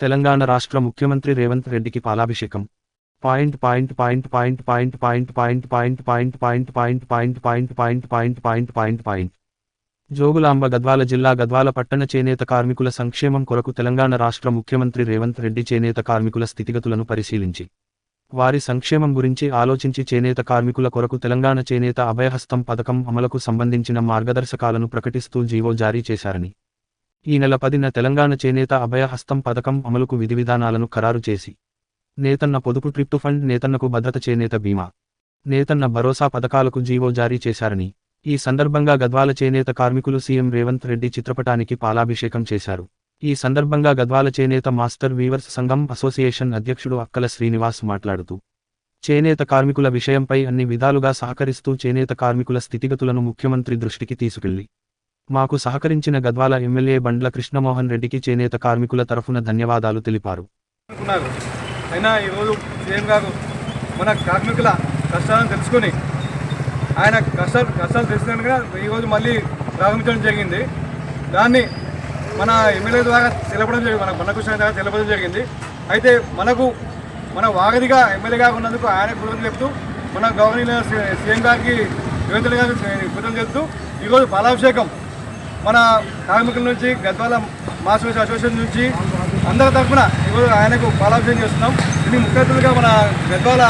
తెలంగాణ రాష్ట్ర ముఖ్యమంత్రి రేవంత్ రెడ్డికి పాలాభిషేకం point point point point point point point point point point point point point point point point point point Jogulamba Gadwal జిల్లా గద్వాల పట్టణ చేనేత కార్మికుల సంక్షేమం కొరకు తెలంగాణ రాష్ట్ర ముఖ్యమంత్రి రేవంత్ రెడ్డి చేనేత కార్మికుల స్థితిగతులను పరిశీలించి వారి సంక్షేమం గురించి ఆలోచించి చేనేత కార్మికుల కొరకు తెలంగాణ చేనేత అభయహస్తం పథకం అమలుకు సంబంధించిన మార్గదర్శకాలను ప్రకటిస్తూ జీవో జారీ చేశారని ఈ నెల పదిన తెలంగాణ చేనేత అభయహస్తం పథకం అమలుకు విధి విధానాలను ఖరారు చేసి నేతన్న పొదుపు ట్రిప్టు ఫండ్ నేతన్నకు భద్రత చేనేత బీమా నేతన్న భరోసా పథకాలకు జీవో జారీ చేశారని ఈ సందర్భంగా గద్వాల చేనేత కార్మికులు సీఎం రేవంత్ రెడ్డి చిత్రపటానికి పాలాభిషేకం చేశారు. ఈ సందర్భంగా గద్వాల చేనేత మాస్టర్ వీవర్స్ సంఘం అసోసియేషన్ అధ్యక్షుడు అక్కల శ్రీనివాస్ మాట్లాడుతూ చేనేత కార్మికుల విషయంపై అన్ని విధాలుగా సహకరిస్తూ చేనేత కార్మికుల స్థితిగతులను ముఖ్యమంత్రి దృష్టికి తీసుకెళ్ళి మాకు సహకరించిన గద్వాల ఎమ్మెల్యే బండ్ల కృష్ణమోహన్ రెడ్డికి చేనేత కార్మికుల తరఫున ధన్యవాదాలు తెలిపారు. అయినా ఈరోజు సీఎం గారు మన కార్మికుల కష్టాలను తెలుసుకొని ఆయన కష్టాలు కష్టాలు తెలిసినట్టుగా ఈరోజు మళ్ళీ ప్రారంభించడం జరిగింది. దాన్ని మన ఎమ్మెల్యే ద్వారా తెలపడం జరిగింది. మన బండకృష్ణ ద్వారా తెలపడం జరిగింది. అయితే మనకు మన వాగదిగా ఎమ్మెల్యేగా ఉన్నందుకు ఆయన కృతజ్ఞతలు చెప్తూ మన గవర్నర్ సీఎం గారికి రేవంత్ గారికి కృతజ్ఞతలు చెప్తూ ఈరోజు పాలాభిషేకం మన కార్మికుల నుంచి గద్వాల మాస్టర్స్ అసోసియేషన్ నుంచి అందరి తరఫున ఈరోజు ఆయనకు పాలాభిషేకం చేస్తున్నాం. దీనికి ముఖ్య అతిథులుగా మన గద్వాల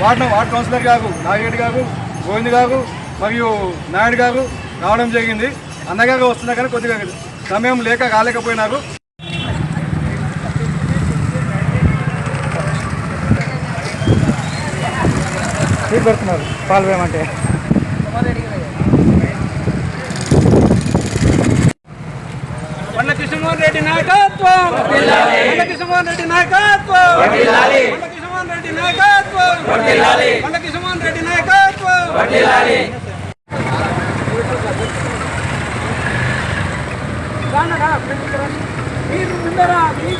వార్డ్ వార్డ్ కౌన్సిలర్ గారు నాగిరెడ్డి గారు గోవింద్ గారు మరియు నాయుడు గారు రావడం జరిగింది. అన్నగారు వస్తున్నా కానీ కొద్దిగా సమయం లేక కాలేకపోయినారు పెడుతున్నారు పాలు కిషన్ రెడ్డి నాయకత్వం. కొండ కిషన్ రెడ్డి నాయకత్వం. కొండ కిషన్ రెడ్డి నాయకత్వం. కొండ కిషన్ రెడ్డి నాయకత్వం. మీరు ముందర మీ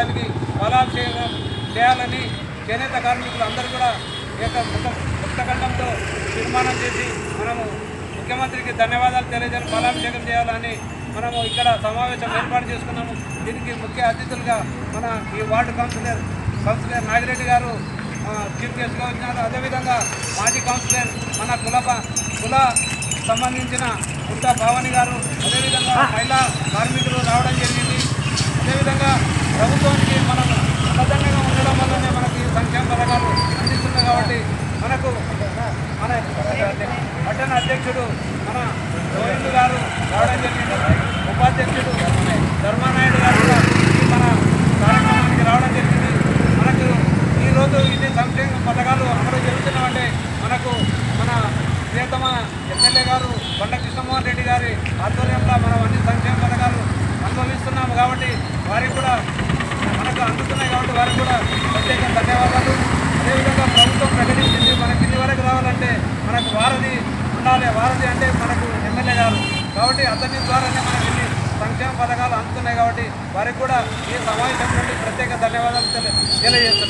దానికి తెలియజేయడానికి చేయడం చేయాలని చేనేత కార్మికులు అందరూ కూడా ఈ యొక్క ముక్తఖండంతో తీర్మానం చేసి మనము ముఖ్యమంత్రికి ధన్యవాదాలు తెలియజేయాలి బలాభిషేకం చేయాలని మనము ఇక్కడ సమావేశం ఏర్పాటు చేసుకున్నాము. దీనికి ముఖ్య అతిథులుగా మన ఈ వార్డు కౌన్సిలర్ కౌన్సిలర్ నాగిరెడ్డి గారు చీఫ్ గెస్ట్గా వచ్చినారు. అదేవిధంగా మాజీ కౌన్సిలర్ మన కుల కుల సంబంధించిన గుట్ట భావని గారు అదేవిధంగా మహిళా కార్మికులు రావడం జరిగింది. అదేవిధంగా ప్రభుత్వానికి మనం సదండంగా ఉండడం వల్లనే మనకి సంక్షేమ పథకాలు అందిస్తున్నాయి కాబట్టి మనకు మన పట్టణ అధ్యక్షుడు మన గోవింద్ గారు రావడం జరిగింది. ఉపాధ్యక్షుడు ధర్మానాయుడు గారు కూడా ఈ మన కార్యక్రమానికి రావడం జరిగింది. మనకు ఈరోజు ఇన్ని సంక్షేమ పథకాలు అమలు జరుగుతున్నామంటే మనకు మన ప్రియతమ ఎమ్మెల్యే గారు బండ కృష్ణమోహన్ రెడ్డి గారి ఆధ్వర్యంలో మనం అన్ని సంక్షేమ పథకాలు అనుభవిస్తున్నాము కాబట్టి వారికి కూడా మనకు అందుతున్నాయి కాబట్టి వారికి కూడా ప్రత్యేక ధన్యవాదాలు అదేవిధంగా ప్రభుత్వం ప్రకటించింది మనకి ఇన్ని అంటే మనకు వారధి ఉండాలి. వారధి అంటే మనకు ఎమ్మెల్యే గారు. కాబట్టి అతని ద్వారానే మనకి ఇన్ని సంక్షేమ పథకాలు అందుతున్నాయి కాబట్టి వారికి కూడా ఈ సమావేశం నుండి ప్రత్యేక ధన్యవాదాలు తెలియజేస్తున్నాం.